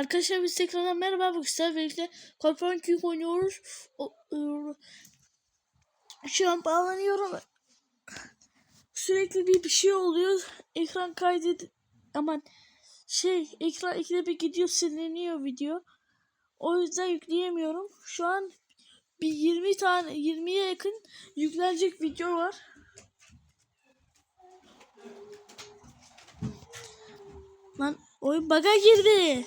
Arkadaşlar biz tekrardan merhaba bu güzel birlikte Corporan King oynuyoruz. Iı, şu an bağlanıyorum. Sürekli bir bir şey oluyor. Ekran kaydet aman şey ekran ikide bir gidiyor siliniyor video. O yüzden yükleyemiyorum. Şu an bir 20 tane 20'ye yakın yüklenecek video var. Lan oyun baga girdi.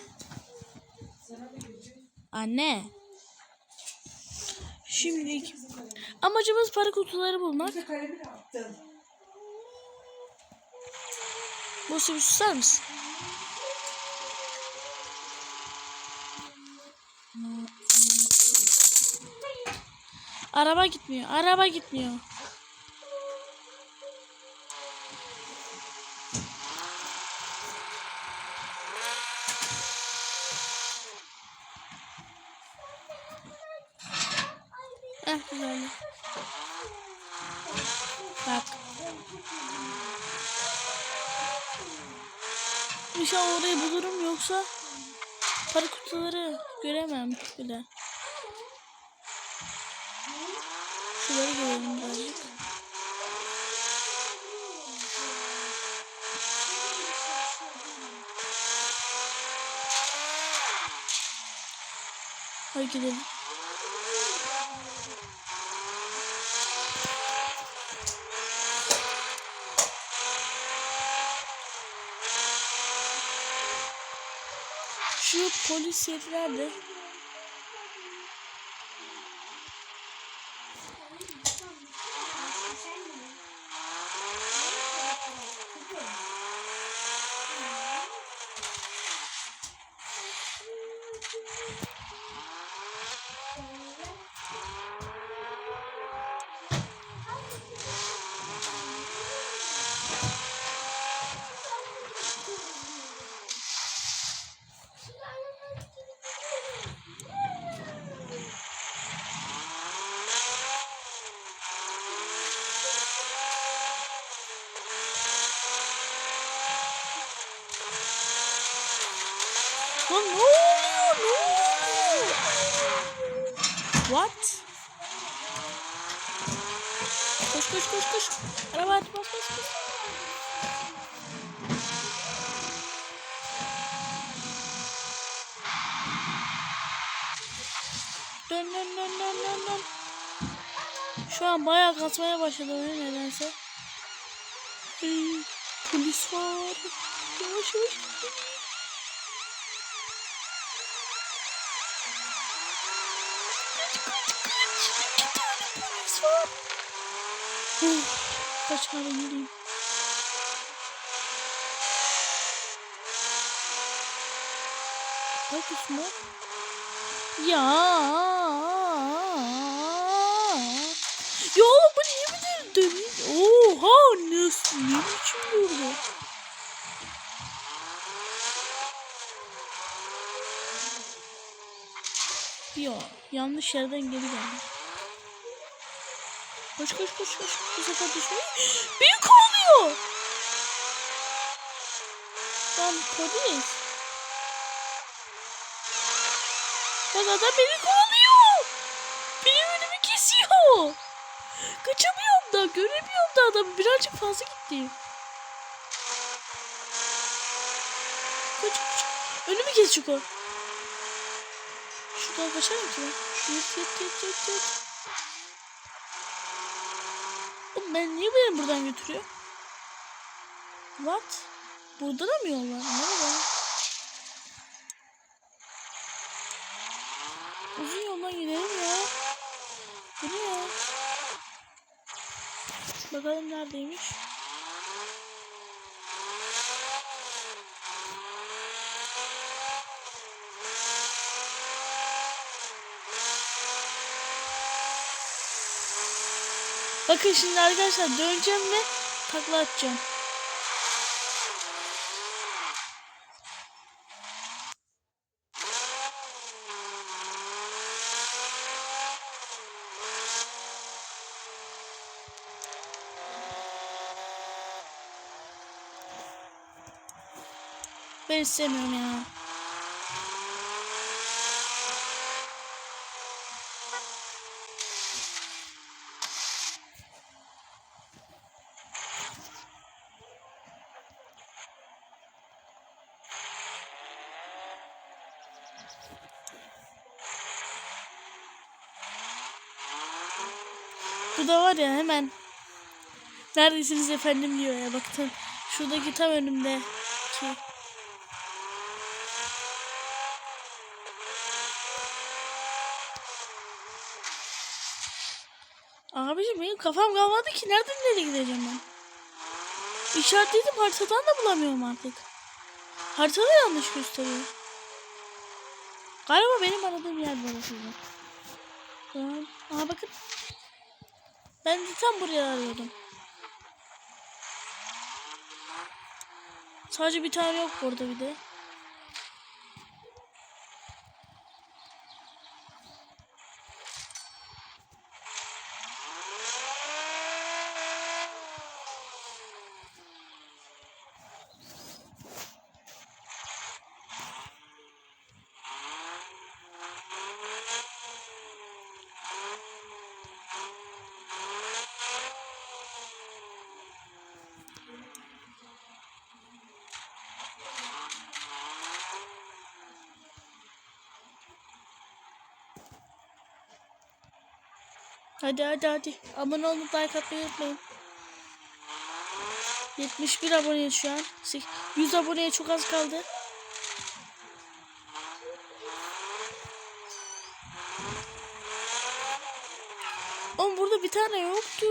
Anne. Şimdi amacımız para kutuları bulmak. Bu bir susar mısın? Araba gitmiyor. Araba gitmiyor. Eh böyle. Bak. İnşallah orayı yoksa para kutuları göremem bile. Şuları görelim birazcık. Hadi gidelim. Şu polis yeri? Lan ne oluyor? Ne oluyor? What? Koş koş koş koş. Araba at bas bas bas. Dön dön dön dön dön dön. Şu an bayağı kasmaya başladı oyun nedense. Polis var. Yavaş yavaş. Kaçmadan yürüyeyim. Neredesin lan? Ya. Ya bu niye bir dönüyor? Oha nasıl ne biçim durdu? Ya yanlış yerden geri geldim. Koş koş koş koş. Bu sefer düşme. Beni kovalıyor. Lan polis. Bak adam beni kovalıyor. Benim önümü kesiyor. Kaçamıyorum da göremiyorum da adamı birazcık fazla gitti. Kaç kaç. Önümü kesecek o. Şuradan kaçar mı ki? Yet yet yet yet yet. Oğlum ben niye beni buradan götürüyor? What? Burada da mı yol var? Nerede? Uzun yoldan gidelim ya. Bu ne ya? Bakalım neredeymiş? Bakın şimdi arkadaşlar döneceğim ve takla atacağım. Ben istemiyorum ya. Bu da var ya hemen. Neredesiniz efendim diyor ya bakın. Şuradaki tam önümde. Ki. Abiciğim benim kafam kalmadı ki. Nereden nereye gideceğim ben? İşaretliydim haritadan da bulamıyorum artık. Haritada yanlış gösteriyor. Galiba benim aradığım yer burası. Tamam. Aha bakın. Ben de tam buraya arıyordum. Sadece bir tane yok burada bir de. Hadi hadi hadi. Abone olup like atmayı unutmayın. 71 aboneyiz şu an. 100 aboneye çok az kaldı. Oğlum burada bir tane yoktu.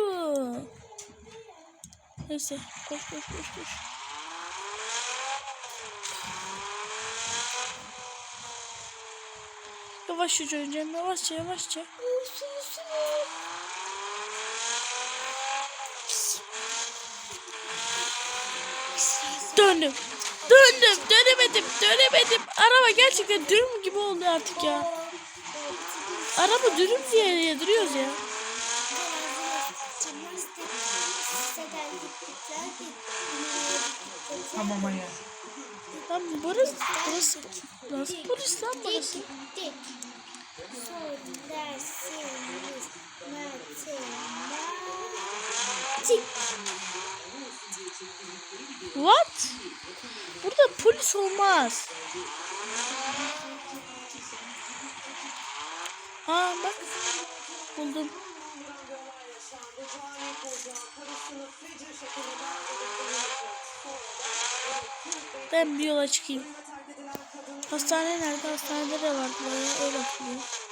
Neyse koş koş koş koş. Yavaşça döneceğim yavaşça yavaşça. Döndüm. Döndüm. Dönemedim. Dönemedim. Araba gerçekten dürüm gibi oldu artık ya. Araba dürüm diye duruyoruz ya. Tamam ya. Lan burası, burası. Nasıl polis lan burası? Dik. What? Burada polis olmaz. Aa bak. Buldum. Ben bir yola çıkayım. Hastane nerede? Hastanede de vardı. Öyle bakıyor.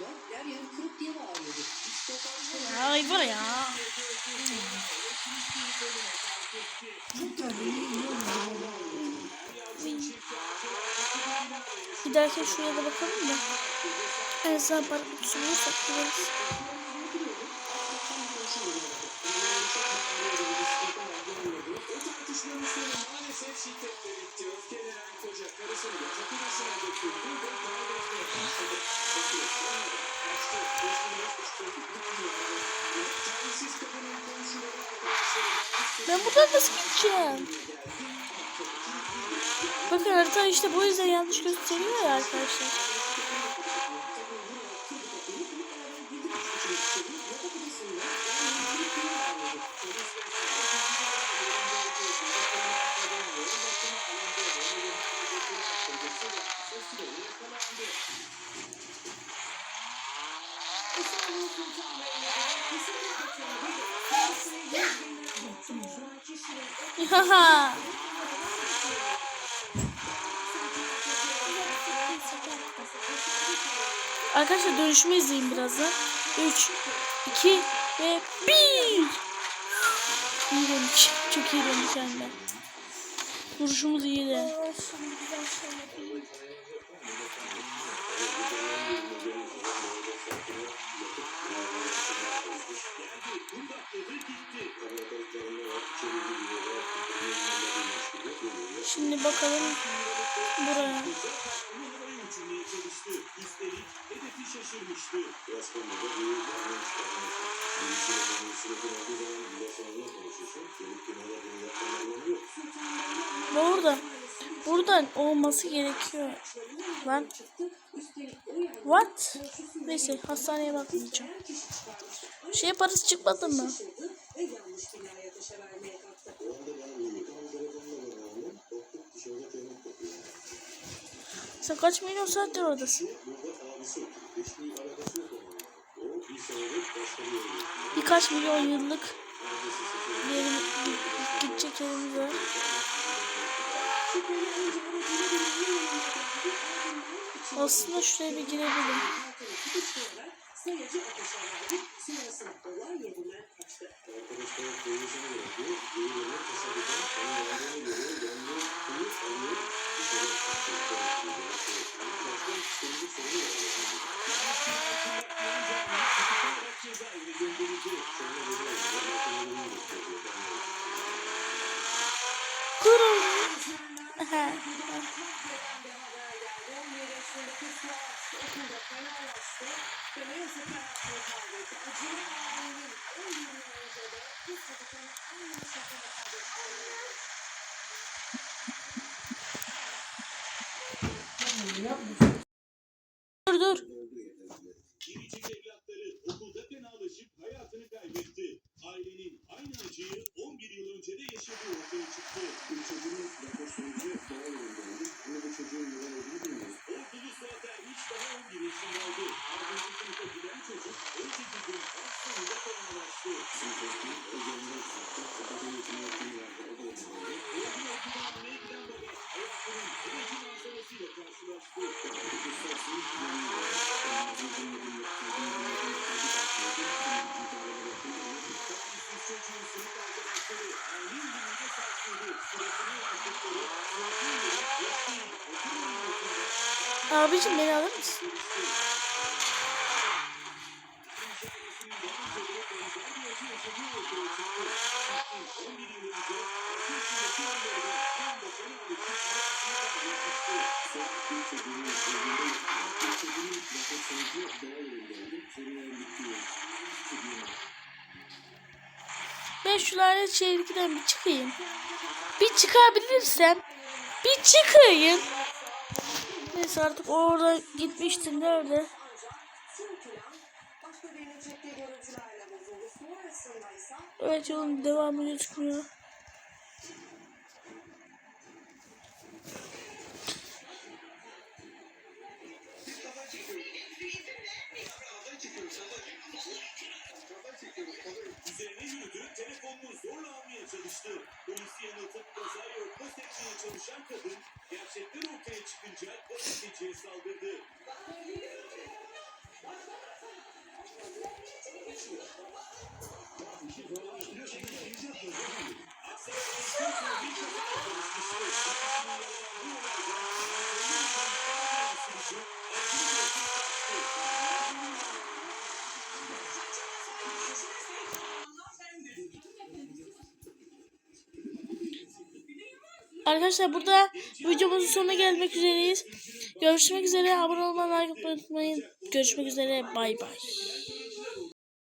Odasında yer yarı kırık diye bağırıyordu. De kalkmadı. Ay var ya. Bir dahaki şuraya da bakalım da. En azından para kutusu bulursak buluruz. Maalesef şiddetle bitti. Öfkelenen koca karısını da kapı başına götürdü ve kavga etmeye başladı. Kapıyı açtı. Gözünü. Ve Çaresiz kadının komşuları arkadaşları Ben buradan nasıl gideceğim? Bakın harita işte bu yüzden yanlış gösteriyor ya arkadaşlar. Arkadaşlar dönüşümü izleyin birazdan. 3, 2 ve 1. İyi dönüş. Çok iyi dönüş hem de. Vuruşumuz iyi de. Şimdi bakalım buraya hücumeye çalıştı. Üstelik hedefi şaşırmıştı. Biraz bir davranış orada? Buradan olması gerekiyor. Lan. What? Neyse hastaneye bakmayacağım. Şey parası çıkmadı mı? Sen kaç milyon saattir oradasın? Birkaç milyon yıllık yerim, gidecek yerimiz var. Aslında şuraya bir girebilirim. Sivas Okulu Fenerbahçe ve Mevzu Fenerbahçe'ye kaybetti. Acemi ailenin 10 yıl önce de biz çocukların en iyi şekilde kaybetti. Yapmış. Abicim beni alır mısın? Ben şu lanet şehirden bir çıkayım. Bir çıkabilirsem bir çıkayım. Neyse artık orada gitmiştim nerede? Evet yolun devamı gözükmüyor. Bahçeli saldırdı. Arkadaşlar burada videomuzun sonuna gelmek üzereyiz. Görüşmek üzere. Abone olmayı, like unutmayın. Görüşmek üzere. Bay bay.